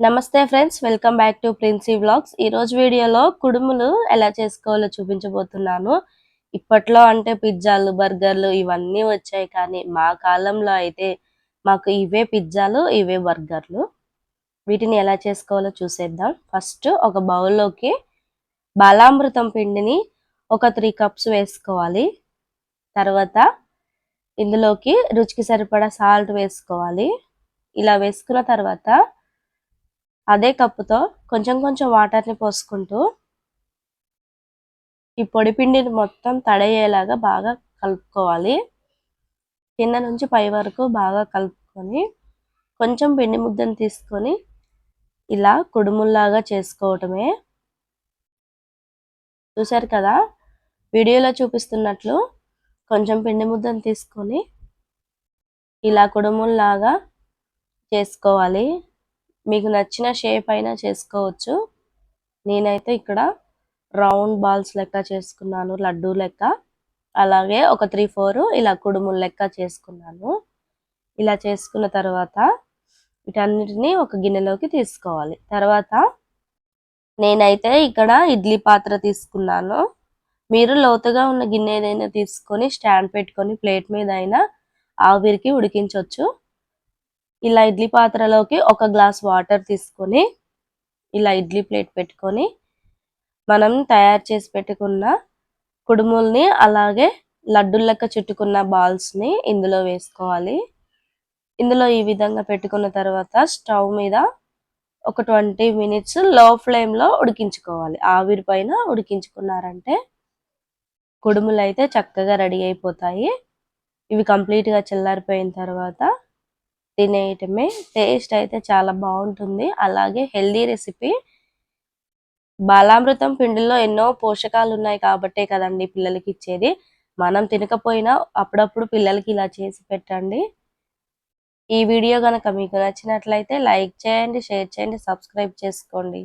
నమస్తే friends welcome back to Princy blogs ఈరోజు వీడియోలో కుడుములు ఎలా చేసుకోవాలో చూపించబోతున్నాను. ఇప్పట్లో అంటే పిజ్జాలు బర్గర్లు ఇవన్నీ వచ్చాయి కానీ మా కాలంలో అయితే మాకు ఇవే పిజ్జాలు ఇవే బర్గర్లు. వీటిని ఎలా చేసుకోవాలో చూసేద్దాం. ఫస్ట్ ఒక బౌల్లోకి బాలామృతం పిండిని ఒక త్రీ కప్స్ వేసుకోవాలి. తర్వాత ఇందులోకి రుచికి సరిపడా సాల్ట్ వేసుకోవాలి. ఇలా వేసుకున్న తర్వాత అదే కప్పుతో కొంచెం కొంచెం వాటర్ని పోసుకుంటూ ఈ పొడి పిండిని మొత్తం తడయ్యేలాగా బాగా కలుపుకోవాలి. కింద నుంచి పై వరకు బాగా కలుపుకొని కొంచెం పిండి ముద్దను తీసుకొని ఇలా కుడుముల్లాగా చేసుకోవటమే. చూశారు కదా? వీడియోలో చూపిస్తున్నట్లు కొంచెం పిండి ముద్దను తీసుకొని ఇలా కుడుముల్లాగా చేసుకోవాలి. మీకు నచ్చిన షేప్ అయినా చేసుకోవచ్చు. నేనైతే ఇక్కడ రౌండ్ బాల్స్ లెక్క చేసుకున్నాను లడ్డూ లెక్క. అలాగే ఒక త్రీ ఫోర్ ఇలా కుడుములు లెక్క చేసుకున్నాను. ఇలా చేసుకున్న తర్వాత వీటన్నిటిని ఒక గిన్నెలోకి తీసుకోవాలి. తర్వాత నేనైతే ఇక్కడ ఇడ్లీ పాత్ర తీసుకున్నాను. మీరు లోతుగా ఉన్న గిన్నె ఏదైనా తీసుకొని స్టాండ్ పెట్టుకొని ప్లేట్ మీద అయినా ఆవిరికి ఉడికించవచ్చు ఇలా ఇడ్లీ పాత్రలోకి ఒక గ్లాస్ వాటర్ తీసుకొని ఇలా ఇడ్లీ ప్లేట్ పెట్టుకొని మనం తయారు చేసి పెట్టుకున్న కుడుముల్ని అలాగే లడ్డు లెక్క చుట్టుకున్న బాల్స్ని ఇందులో వేసుకోవాలి. ఇందులో ఈ విధంగా పెట్టుకున్న తర్వాత స్టవ్ మీద ఒక ట్వంటీ మినిట్స్లో ఫ్లేమ్లో ఉడికించుకోవాలి. ఆవిరి పైన ఉడికించుకున్నారంటే కుడుములు అయితే చక్కగా రెడీ అయిపోతాయి. ఇవి కంప్లీట్గా చల్లారిపోయిన తర్వాత తినేయటమే టేస్ట్ అయితే చాలా బాగుంటుంది. అలాగే హెల్దీ రెసిపీ. బాలామృతం పిండిలో ఎన్నో పోషకాలు ఉన్నాయి కాబట్టే కదండి పిల్లలకి ఇచ్చేది. మనం తినకపోయినా అప్పుడప్పుడు పిల్లలకి ఇలా చేసి పెట్టండి. ఈ వీడియో కనుక మీకు నచ్చినట్లయితే లైక్ చేయండి షేర్ చేయండి సబ్స్క్రైబ్ చేసుకోండి.